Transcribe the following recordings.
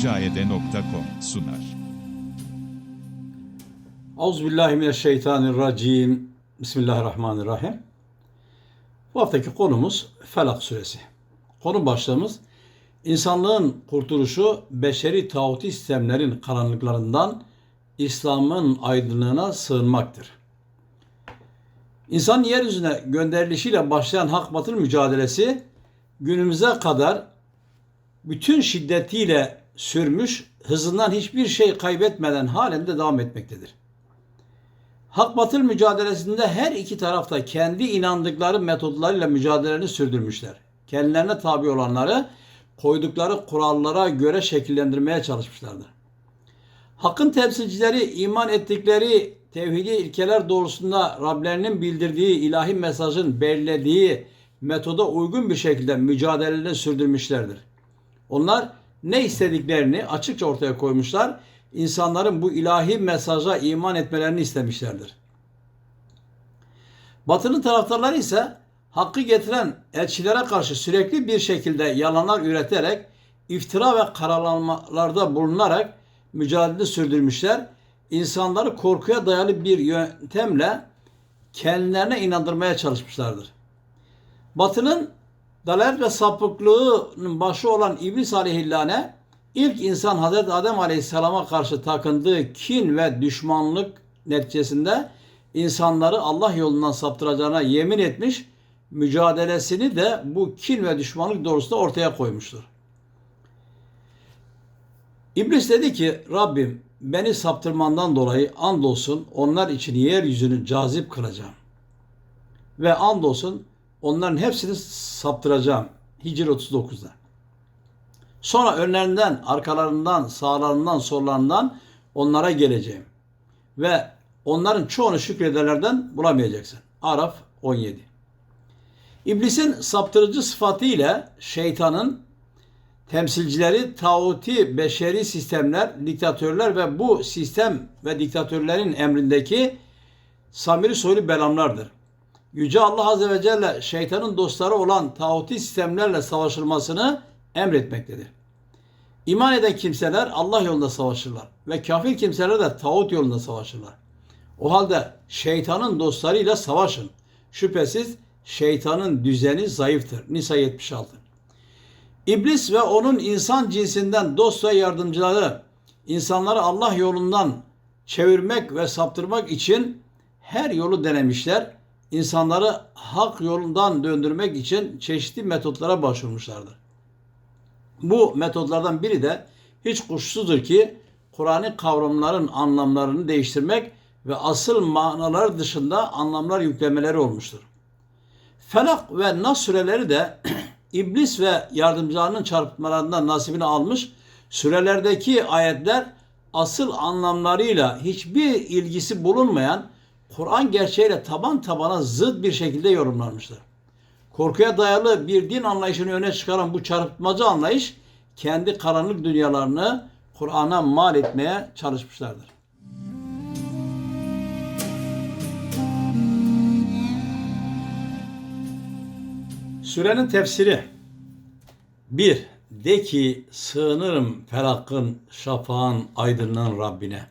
acayede.com sunar. Euzubillahimineşşeytanirracim. Bismillahirrahmanirrahim. Bu haftaki konumuz Felak suresi. Konu başlığımız insanlığın kurtuluşu beşeri tağuti sistemlerin karanlıklarından İslam'ın aydınlığına sığınmaktır. İnsan yeryüzüne gönderilişiyle başlayan hak batıl mücadelesi günümüze kadar bütün şiddetiyle sürmüş, hızından hiçbir şey kaybetmeden halen de devam etmektedir. Hak batıl mücadelesinde her iki tarafta kendi inandıkları metodlarıyla mücadelelerini sürdürmüşler. Kendilerine tabi olanları koydukları kurallara göre şekillendirmeye çalışmışlardır. Hakkın temsilcileri iman ettikleri tevhidi ilkeler doğrusunda Rablerinin bildirdiği ilahi mesajın belirlediği metoda uygun bir şekilde mücadelelerini sürdürmüşlerdir. Onlar ne istediklerini açıkça ortaya koymuşlar. İnsanların bu ilahi mesaja iman etmelerini istemişlerdir. Batının taraftarları ise hakkı getiren elçilere karşı sürekli bir şekilde yalanlar üreterek iftira ve karalanmalarda bulunarak mücadele sürdürmüşler. İnsanları korkuya dayalı bir yöntemle kendilerine inandırmaya çalışmışlardır. Batının dalalet ve sapıklığının başı olan İblis aleyhillâne ilk insan Hazreti Adem aleyhisselama karşı takındığı kin ve düşmanlık neticesinde insanları Allah yolundan saptıracağına yemin etmiş, mücadelesini de bu kin ve düşmanlık doğrusunda ortaya koymuştur. İblis dedi ki Rabbim beni saptırmandan dolayı andolsun onlar için yeryüzünü cazip kılacağım. Ve andolsun onların hepsini saptıracağım. Hicr 39'da. Sonra önlerinden, arkalarından, sağlarından, sollarından onlara geleceğim. Ve onların çoğunu şükredenlerden bulamayacaksın. Araf 17. İblisin saptırıcı sıfatı ile şeytanın temsilcileri tağuti beşeri sistemler, diktatörler ve bu sistem ve diktatörlerin emrindeki samiri soylu belamlardır. Yüce Allah Azze ve Celle şeytanın dostları olan tağuti sistemlerle savaşılmasını emretmektedir. İman eden kimseler Allah yolunda savaşırlar ve kafir kimseler de tağut yolunda savaşırlar. O halde şeytanın dostlarıyla savaşın. Şüphesiz şeytanın düzeni zayıftır. Nisa 76. İblis ve onun insan cinsinden dost ve yardımcıları insanları Allah yolundan çevirmek ve saptırmak için her yolu denemişler. İnsanları hak yolundan döndürmek için çeşitli metotlara başvurmuşlardır. Bu metotlardan biri de hiç kuşsuzdur ki Kur'an'ı kavramların anlamlarını değiştirmek ve asıl manalar dışında anlamlar yüklemeleri olmuştur. Felak ve Nas süreleri de İblis ve yardımcılarının çarpıtmalarından nasibini almış. Sürelerdeki ayetler asıl anlamlarıyla hiçbir ilgisi bulunmayan Kur'an gerçeğiyle taban tabana zıt bir şekilde yorumlanmıştır. Korkuya dayalı bir din anlayışını öne çıkaran bu çarpıtmacı anlayış kendi karanlık dünyalarını Kur'an'a mal etmeye çalışmışlardır. Sürenin tefsiri 1. De ki sığınırım felakın, şafağın, aydınlığın Rabbine.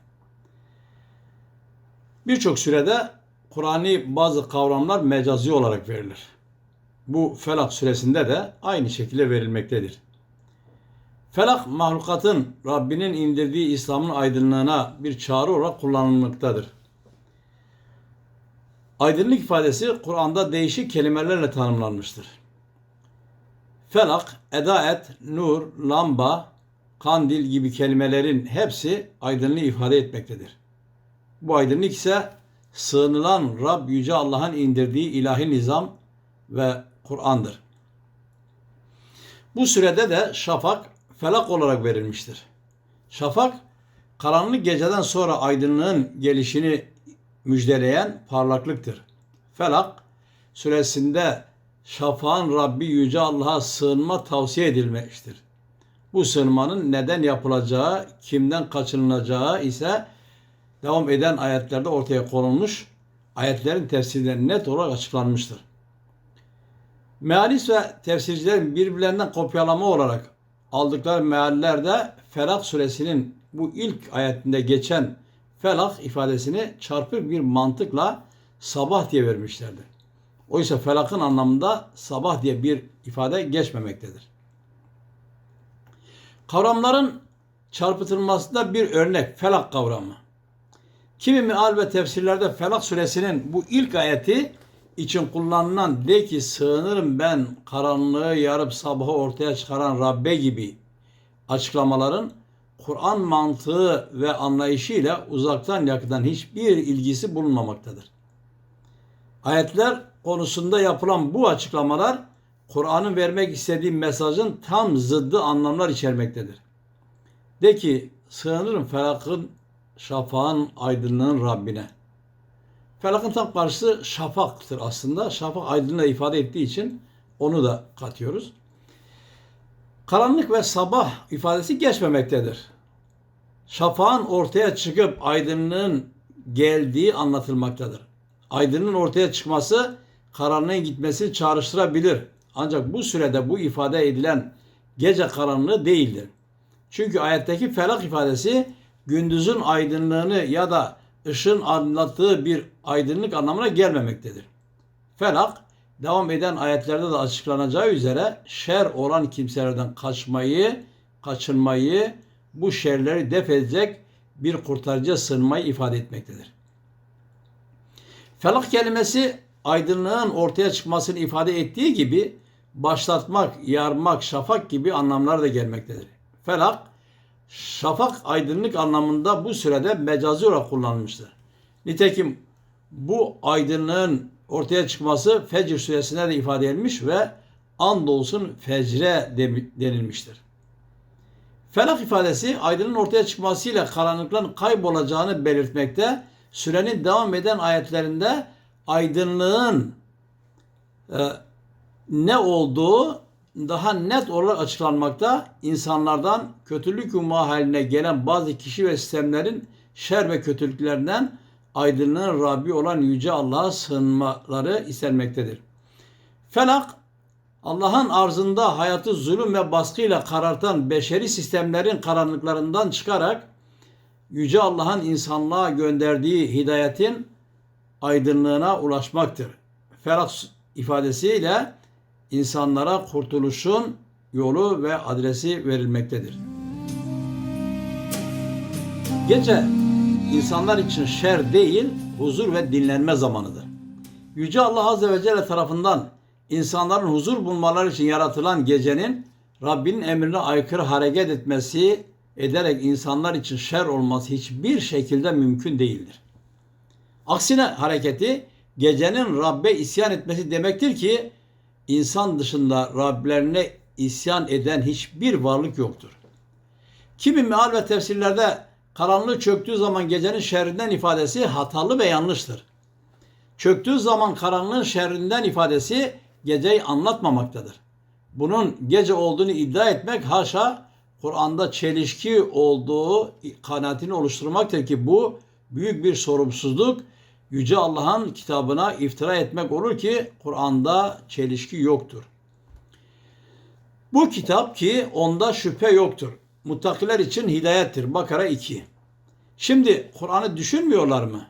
Birçok sürede Kur'an'i bazı kavramlar mecazi olarak verilir. Bu Felak suresinde de aynı şekilde verilmektedir. Felak mahlukatın Rabbinin indirdiği İslam'ın aydınlığına bir çağrı olarak kullanılmaktadır. Aydınlık ifadesi Kur'an'da değişik kelimelerle tanımlanmıştır. Felak, edaet, nur, lamba, kandil gibi kelimelerin hepsi aydınlığı ifade etmektedir. Bu aydınlık ise sığınılan Rab Yüce Allah'ın indirdiği ilahi nizam ve Kur'an'dır. Bu sürede de şafak felak olarak verilmiştir. Şafak karanlık geceden sonra aydınlığın gelişini müjdeleyen parlaklıktır. Felak süresinde şafağın Rabbi Yüce Allah'a sığınma tavsiye edilmiştir. Bu sığınmanın neden yapılacağı, kimden kaçınılacağı ise devam eden ayetlerde ortaya konulmuş, ayetlerin tefsirleri net olarak açıklanmıştır. Mealis ve tefsircilerin birbirlerinden kopyalama olarak aldıkları meallerde Felak suresinin bu ilk ayetinde geçen felak ifadesini çarpık bir mantıkla sabah diye vermişlerdir. Oysa felakın anlamında sabah diye bir ifade geçmemektedir. Kavramların çarpıtılmasında bir örnek felak kavramı. Kimi meal ve tefsirlerde Felak suresinin bu ilk ayeti için kullanılan de ki sığınırım ben karanlığı yarıp sabahı ortaya çıkaran Rabbe gibi açıklamaların Kur'an mantığı ve anlayışıyla uzaktan yakından hiçbir ilgisi bulunmamaktadır. Ayetler konusunda yapılan bu açıklamalar Kur'an'ın vermek istediği mesajın tam zıddı anlamlar içermektedir. De ki sığınırım felakın, şafağın, aydınlığın Rabbine. Felakın tam karşısı şafaktır aslında. Şafak aydınlığı ifade ettiği için onu da katıyoruz. Karanlık ve sabah ifadesi geçmemektedir. Şafağın ortaya çıkıp aydınlığın geldiği anlatılmaktadır. Aydınlığın ortaya çıkması karanlığın gitmesi çağrıştırabilir. Ancak bu sürede bu ifade edilen gece karanlığı değildir. Çünkü ayetteki felak ifadesi gündüzün aydınlığını ya da ışın anlattığı bir aydınlık anlamına gelmemektedir. Felak devam eden ayetlerde de açıklanacağı üzere şer olan kimselerden kaçmayı, kaçınmayı, bu şerleri def edecek bir kurtarıcıya sığınmayı ifade etmektedir. Felak kelimesi aydınlığın ortaya çıkmasını ifade ettiği gibi başlatmak, yarmak, şafak gibi anlamlar da gelmektedir. Felak, şafak aydınlık anlamında bu sürede mecazi olarak kullanılmıştır. Nitekim bu aydınlığın ortaya çıkması Fecr suresinde de ifade edilmiş ve andolsun fecre denilmiştir. Felak ifadesi aydının ortaya çıkmasıyla karanlıkların kaybolacağını belirtmekte. Sürenin devam eden ayetlerinde aydınlığın e, ne olduğu daha net olarak açıklanmakta. İnsanlardan kötülük umma haline gelen bazı kişi ve sistemlerin şer ve kötülüklerinden aydınlığın Rabbi olan Yüce Allah'a sığınmaları istenmektedir. Felak, Allah'ın arzında hayatı zulüm ve baskıyla karartan beşeri sistemlerin karanlıklarından çıkarak Yüce Allah'ın insanlığa gönderdiği hidayetin aydınlığına ulaşmaktır. Felak ifadesiyle insanlara kurtuluşun yolu ve adresi verilmektedir. Gece insanlar için şer değil, huzur ve dinlenme zamanıdır. Yüce Allah Azze ve Celle tarafından insanların huzur bulmaları için yaratılan gecenin Rabbinin emrine aykırı hareket etmesi ederek insanlar için şer olması hiçbir şekilde mümkün değildir. Aksine hareketi gecenin Rabbe isyan etmesi demektir ki insan dışında Rablerine isyan eden hiçbir varlık yoktur. Kimi meal ve tefsirlerde karanlığı çöktüğü zaman gecenin şerrinden ifadesi hatalı ve yanlıştır. Çöktüğü zaman karanlığın şerrinden ifadesi geceyi anlatmamaktadır. Bunun gece olduğunu iddia etmek haşa Kur'an'da çelişki olduğu kanaatini oluşturmaktır ki bu büyük bir sorumsuzluk Yüce Allah'ın kitabına iftira etmek olur ki Kur'an'da çelişki yoktur. Bu kitap ki onda şüphe yoktur. Muttakiler için hidayettir. Bakara 2. Şimdi Kur'an'ı düşünmüyorlar mı?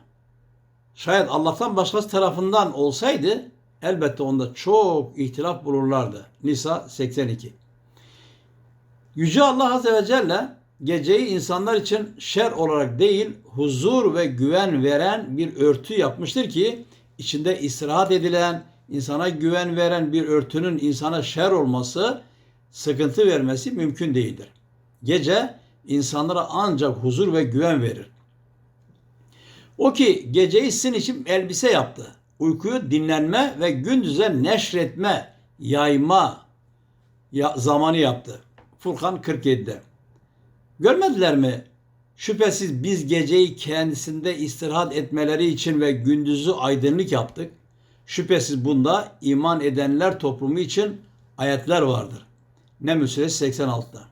Şayet Allah'tan başkası tarafından olsaydı elbette onda çok ihtilaf bulurlardı. Nisa 82. Yüce Allah Azze ve Celle geceyi insanlar için şer olarak değil huzur ve güven veren bir örtü yapmıştır ki içinde istirahat edilen, insana güven veren bir örtünün insana şer olması, sıkıntı vermesi mümkün değildir. Gece insanlara ancak huzur ve güven verir. O ki geceyi sizin için elbise yaptı. Uykuyu dinlenme ve gündüze neşretme, yayma zamanı yaptı. Furkan 47'de. Görmediler mi? Şüphesiz biz geceyi kendisinde istirahat etmeleri için ve gündüzü aydınlık yaptık. Şüphesiz bunda iman edenler toplumu için ayetler vardır. Neml Suresi 86'da.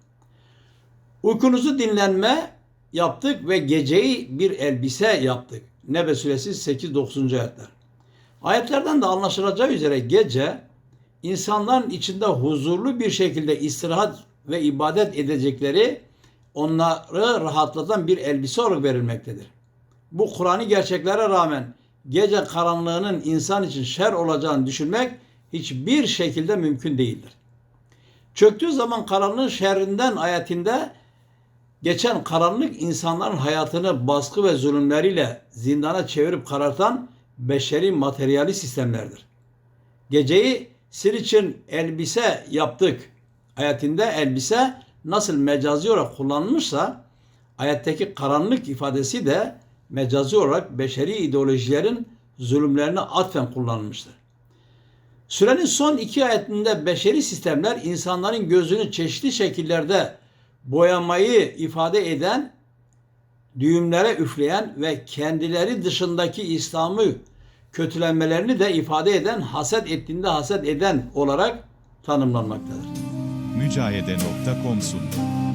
Uykunuzu dinlenme yaptık ve geceyi bir elbise yaptık. Nebe Suresi 8-9. ayetler. Ayetlerden de anlaşılacağı üzere gece insanların içinde huzurlu bir şekilde istirahat ve ibadet edecekleri onları rahatlatan bir elbise olarak verilmektedir. Bu Kur'an'ı gerçeklere rağmen gece karanlığının insan için şer olacağını düşünmek hiçbir şekilde mümkün değildir. Çöktüğü zaman karanlığın şerrinden ayetinde geçen karanlık insanların hayatını baskı ve zulümleriyle zindana çevirip karartan beşeri materyali sistemlerdir. Geceyi sil için elbise yaptık. Ayetinde elbise nasıl mecazi olarak kullanılmışsa ayetteki karanlık ifadesi de mecazi olarak beşeri ideolojilerin zulümlerine atfen kullanılmıştır. Sürenin son iki ayetinde beşeri sistemler insanların gözünü çeşitli şekillerde boyamayı ifade eden, düğümlere üfleyen ve kendileri dışındaki İslam'ı kötülenmelerini de ifade eden, haset ettiğinde haset eden olarak tanımlanmaktadır. Mücahede.com sundu.